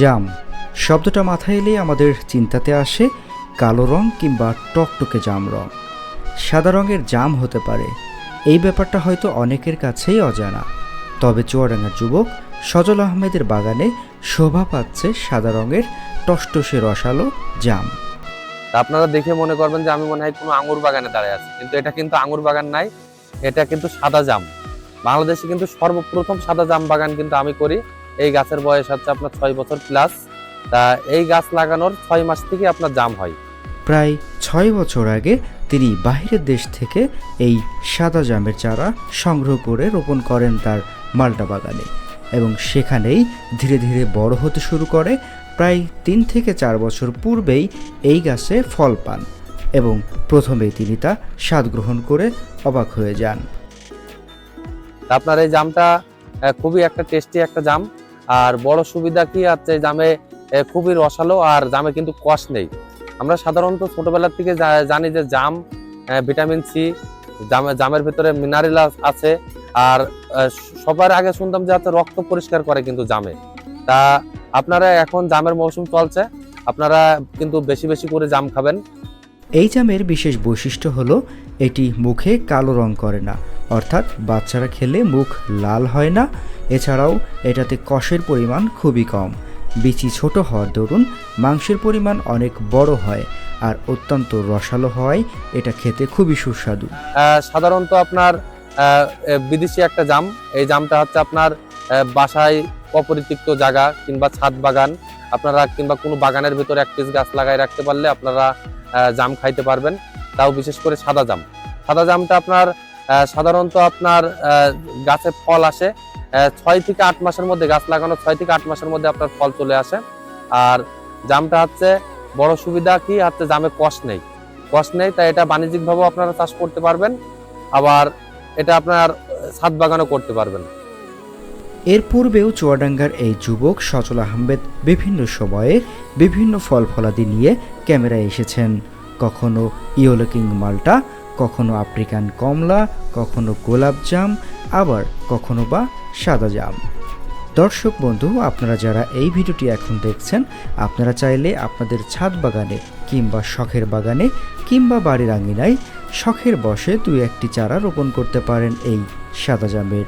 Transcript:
জাম। শব্দটা মাথায় এলেই আমাদের চিন্তাতে আসে কালো রং কিংবা টকটকে জাম রং। সাদা রঙের জাম হতে পারে। এই ব্যাপারটা হয়তো অনেকের কাছেই অজানা। তবে চুয়াডাঙ্গার যুবক সজল আহমেদের বাগানে শোভা পাচ্ছে সাদা রঙের টসটসে রসালো জাম। আপনারা দেখে মনে করবেন যে আমি মনে হয় কোনো আঙুর বাগানে দাঁড়িয়ে আছি। কিন্তু এটা কিন্তু আঙুর বাগান নাই, এটা কিন্তু সাদা জাম। বাংলাদেশে কিন্তু সর্বপ্রথম সাদা জাম বাগান কিন্তু আমি করি। এই গাছের বয়স হচ্ছে আপনার ছয় বছর প্লাস তা এই গাছ লাগানোর ছয় মাস থেকে আপনার জাম হয়। প্রায় ছয় বছর আগে তিনি বাইরের দেশ থেকে এই সাদা জামের চারা সংগ্রহ করে রোপণ করেন তার মাল্টা বাগানে। এবং সেখানেই ধীরে ধীরে বড় হতে শুরু করে। প্রায় তিন থেকে চার বছর পূর্বেই এই গাছে ফল পান এবং প্রথমেই তিনি তা স্বাদ গ্রহণ করে অবাক হয়ে যান। আপনার এই জামটা খুবই একটা টেস্টি একটা জাম। আর বড় সুবিধা কি আছে? জামে খুবই রসালো আর জামে কিন্তু কষ নেই। আমরা সাধারণত ছোটবেলা থেকে জানি যে জাম ভিটামিন সি, জামে, জামের ভিতরে মিনারেল আছে। আর সবার আগে শুনতাম যে হচ্ছে রক্ত পরিষ্কার করে কিন্তু জামে। তা আপনারা এখন জামের মৌসুম চলছে, আপনারা কিন্তু বেশি বেশি করে জাম খাবেন। এই জামের বিশেষ বৈশিষ্ট্য হলো, এটি মুখে কালো রং করে না। অর্থাৎ বাচ্চারা খেলে মুখ লাল হয় না। এছাড়াও এটাতে কষের পরিমাণ খুবই কম। বিচি ছোট হওয়ার দরুন মাংসের পরিমাণ অনেক বড় হয় আর অত্যন্ত রসালো হওয়ায় এটা খেতে খুবই সুস্বাদু। সাধারণত আপনার বিদেশি একটা জাম। এই জামটা হচ্ছে আপনার বাসায় অপরিতিক্ত জায়গা কিংবা ছাদ বাগান। আপনারা কিংবা কোনো বাগানের ভিতরে এক পিস গাছ লাগাই রাখতে পারলে আপনারা জাম খাইতে পারবেন। তাও বিশেষ করে সাদা জাম। সাদা জামটা আপনার সাধারণত আপনার গাছে ফল আসে। ছয় থেকে আট মাসের মধ্যে গাছ লাগানো, ছয় থেকে আট মাসের মধ্যে আপনার ফল চলে আসে। আর জামটা হচ্ছে বড় সুবিধা কি, হচ্ছে জামে কষ নেই। কষ নেই, তাই এটা বাণিজ্যিকভাবেও আপনারা চাষ করতে পারবেন। আবার এটা আপনার ছাদ বাগানও করতে পারবেন। এর পূর্বেও চুয়াডাঙ্গার এই যুবক সচল আহমেদ বিভিন্ন সময়ে বিভিন্ন ফল ফলাদি নিয়ে ক্যামেরায় এসেছেন। কখনো ইয়োলোকিং মাল্টা কখনো আফ্রিকান কমলা, কখনো গোলাপ জাম, আবার কখনো বা সাদা জাম। দর্শক বন্ধু, আপনারা যারা এই ভিডিওটি এখন দেখছেন, আপনারা চাইলে আপনাদের ছাদ বাগানে কিংবা শখের বাগানে কিংবা বাড়ির আঙিনায় শখের বসে দুই একটি চারা রোপণ করতে পারেন এই সাদা জামের।